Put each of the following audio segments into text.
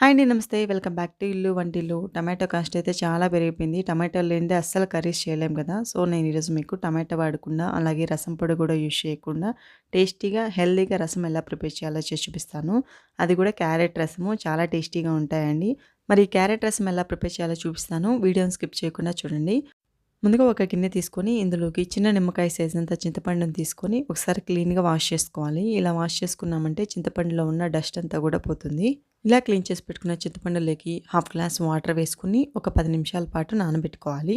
Hi అండి నమస్తే. Welcome back to ఇల్లు వంటిల్లు. టమాటో కాస్ట్ అయితే చాలా పెరిగిపోయింది. టమాటో లేనిదే అస్సలు కర్రీస్ చేయలేం కదా. సో నేను ఈరోజు మీకు టమాటో వాడకుండా అలాగే రసం పొడి కూడా యూజ్ చేయకుండా టేస్టీగా హెల్తీగా రసం ఎలా ప్రిపేర్ చేయాలో చేసి చూపిస్తాను. అది కూడా క్యారెట్ రసము. చాలా టేస్టీగా ఉంటాయండి. మరి క్యారెట్ రసం ఎలా ప్రిపేర్ చేయాలో చూపిస్తాను. వీడియోని స్కిప్ చేయకుండా చూడండి. ముందుగా ఒక గిన్నె తీసుకొని ఇందులోకి చిన్న నిమ్మకాయ సైజ్ అంత చింతపండుని తీసుకొని ఒకసారి క్లీన్గా వాష్ చేసుకోవాలి. ఇలా వాష్ చేసుకున్నామంటే చింతపండులో ఉన్న డస్ట్ అంతా కూడా పోతుంది. ఇలా క్లీన్ చేసి పెట్టుకున్న చింతపండులోకి హాఫ్ గ్లాస్ వాటర్ వేసుకుని ఒక పది నిమిషాల పాటు నానబెట్టుకోవాలి.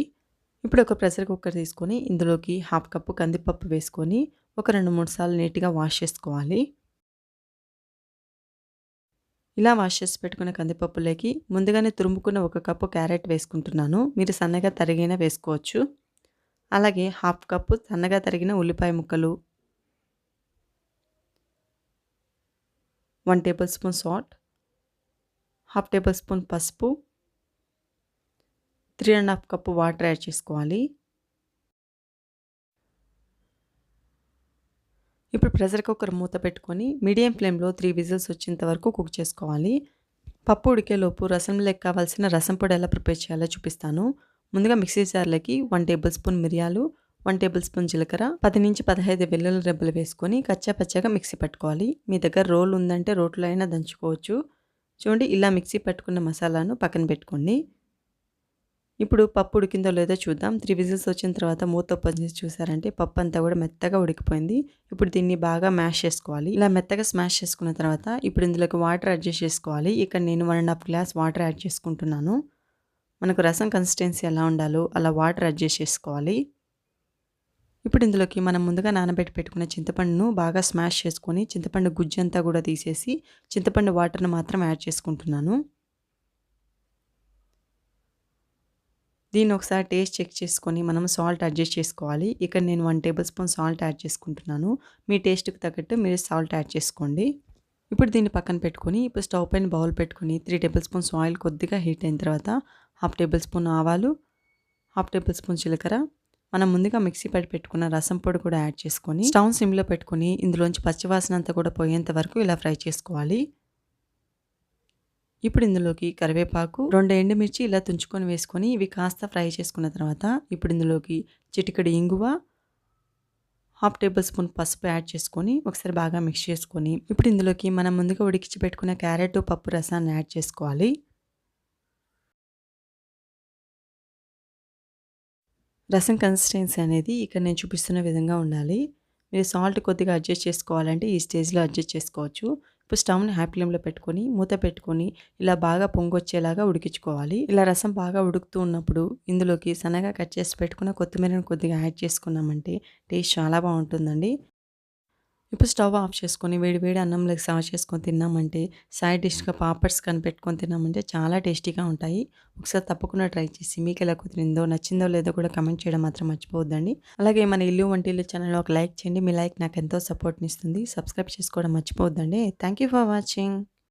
ఇప్పుడు ఒక ప్రెషర్ కుక్కర్ తీసుకొని ఇందులోకి హాఫ్ కప్పు కందిపప్పు వేసుకొని ఒక రెండు మూడు సార్లు నీట్గా వాష్ చేసుకోవాలి. ఇలా వాష్ చేసి పెట్టుకున్న కందిపప్పులోకి ముందుగానే తురుముకున్న ఒక కప్పు క్యారెట్ వేసుకుంటున్నాను. మీరు సన్నగా తరిగిన వేసుకోవచ్చు. అలాగే హాఫ్ కప్పు సన్నగా తరిగిన ఉల్లిపాయ ముక్కలు one tablespoon salt half tablespoon పసుపు three and half cup water add చేసుకోవాలి. ఇప్పుడు ప్రెషర్ కుక్కర్ మూత పెట్టుకొని మీడియం ఫ్లేమ్లో త్రీ విజిల్స్ వచ్చేంత వరకు కుక్ చేసుకోవాలి. పప్పు ఉడికేలోపు రసంలోకి కావాల్సిన రసం పొడి ఎలా ప్రిపేర్ చేయాలో చూపిస్తాను. ముందుగా మిక్సీ జార్లకి వన్ టేబుల్ స్పూన్ మిరియాలు వన్ టేబుల్ స్పూన్ జీలకర్ర పది నుంచి పదహైదు వెల్లుల్లి రెబ్బలు వేసుకొని కచ్చా పచ్చగా మిక్సీ పట్టుకోవాలి. మీ దగ్గర రోల్ ఉందంటే రోట్లో అయినా దంచుకోవచ్చు. చూడండి ఇలా మిక్సీ పట్టుకున్న మసాలాను పక్కన పెట్టుకోండి. ఇప్పుడు పప్పు ఉడికిందో లేదో చూద్దాం. త్రీ విజిల్స్ వచ్చిన తర్వాత మూత ఓపెన్ చేసి చూసారంటే పప్పు అంతా కూడా మెత్తగా ఉడికిపోయింది. ఇప్పుడు దీన్ని బాగా మ్యాష్ చేసుకోవాలి. ఇలా మెత్తగా స్మాష్ చేసుకున్న తర్వాత ఇప్పుడు ఇందులోకి వాటర్ అడ్జస్ట్ చేసుకోవాలి. ఇక్కడ నేను one and half glass water add చేసుకుంటున్నాను. మనకు రసం కన్సిస్టెన్సీ ఎలా ఉండాలో అలా వాటర్ అడ్జస్ట్ చేసుకోవాలి. ఇప్పుడు ఇందులోకి మనం ముందుగా నానబెట్టి పెట్టుకున్న చింతపండును బాగా స్మాష్ చేసుకొని చింతపండు గుజ్జు అంతా కూడా తీసేసి చింతపండు వాటర్ను మాత్రం యాడ్ చేసుకుంటున్నాను. దీన్ని ఒకసారి టేస్ట్ చెక్ చేసుకొని మనం సాల్ట్ అడ్జస్ట్ చేసుకోవాలి. ఇక్కడ నేను one tablespoon salt add చేసుకుంటున్నాను. మీ టేస్ట్కి తగ్గట్టు మీరు సాల్ట్ యాడ్ చేసుకోండి. ఇప్పుడు దీన్ని పక్కన పెట్టుకొని ఇప్పుడు స్టవ్ పైన బౌల్ పెట్టుకొని త్రీ టేబుల్ స్పూన్స్ ఆయిల్ కొద్దిగా హీట్ అయిన తర్వాత హాఫ్ టేబుల్ స్పూన్ ఆవాలు హాఫ్ టేబుల్ స్పూన్ జీలకర్ర మనం ముందుగా మిక్సీ పట్టి పెట్టుకున్న రసం పొడి కూడా యాడ్ చేసుకొని స్టవ్ సిమ్లో పెట్టుకొని ఇందులోంచి పచ్చివాసన అంతా కూడా పోయేంత వరకు ఇలా ఫ్రై చేసుకోవాలి. ఇప్పుడు ఇందులోకి కరివేపాకు రెండు ఎండుమిర్చి ఇలా తుంచుకొని వేసుకొని ఇవి కాస్త ఫ్రై చేసుకున్న తర్వాత ఇప్పుడు ఇందులోకి చిటికడి ఇంగువ హాఫ్ టేబుల్ స్పూన్ పసుపు యాడ్ చేసుకొని ఒకసారి బాగా మిక్స్ చేసుకొని ఇప్పుడు ఇందులోకి మనం ముందుగా ఉడికించి పెట్టుకున్న క్యారెట్ పప్పు రసాన్ని యాడ్ చేసుకోవాలి. రసం కన్సిస్టెన్సీ అనేది ఇక్కడ నేను చూపిస్తున్న విధంగా ఉండాలి. మీరు సాల్ట్ కొద్దిగా అడ్జస్ట్ చేసుకోవాలంటే ఈ స్టేజ్లో అడ్జస్ట్ చేసుకోవచ్చు. ఇప్పుడు స్టవ్ని హ్యాపీ ఫ్లేమ్లో పెట్టుకొని మూత పెట్టుకొని ఇలా బాగా పొంగొచ్చేలాగా ఉడికించుకోవాలి. ఇలా రసం బాగా ఉడుకుతూ ఉన్నప్పుడు ఇందులోకి సన్నగా కట్ చేసి పెట్టుకున్న కొత్తిమీరను కొద్దిగా యాడ్ చేసుకున్నామంటే టేస్ట్ చాలా బాగుంటుందండి. ఇప్పుడు స్టవ్ ఆఫ్ చేసుకొని వేడి వేడి అన్నంలోకి సర్వ్ చేసుకొని తిన్నామంటే సైడ్ డిష్గా పాపడ్స్ కనిపెట్టుకొని తిన్నామంటే చాలా టేస్టీగా ఉంటాయి. ఒకసారి తప్పకుండా ట్రై చేసి మీకు ఎలా కుదిరిందో నచ్చిందో లేదో కూడా కమెంట్ చేయడం మాత్రం మర్చిపోవద్దండి. అలాగే మన ఇల్లు వంటిల్లు ఛానల్ ఒక లైక్ చేయండి. మీ లైక్ నాకు ఎంతో సపోర్ట్ని ఇస్తుంది. సబ్స్క్రైబ్ చేసుకోవడం మర్చిపోవద్దండి. Thank for watching.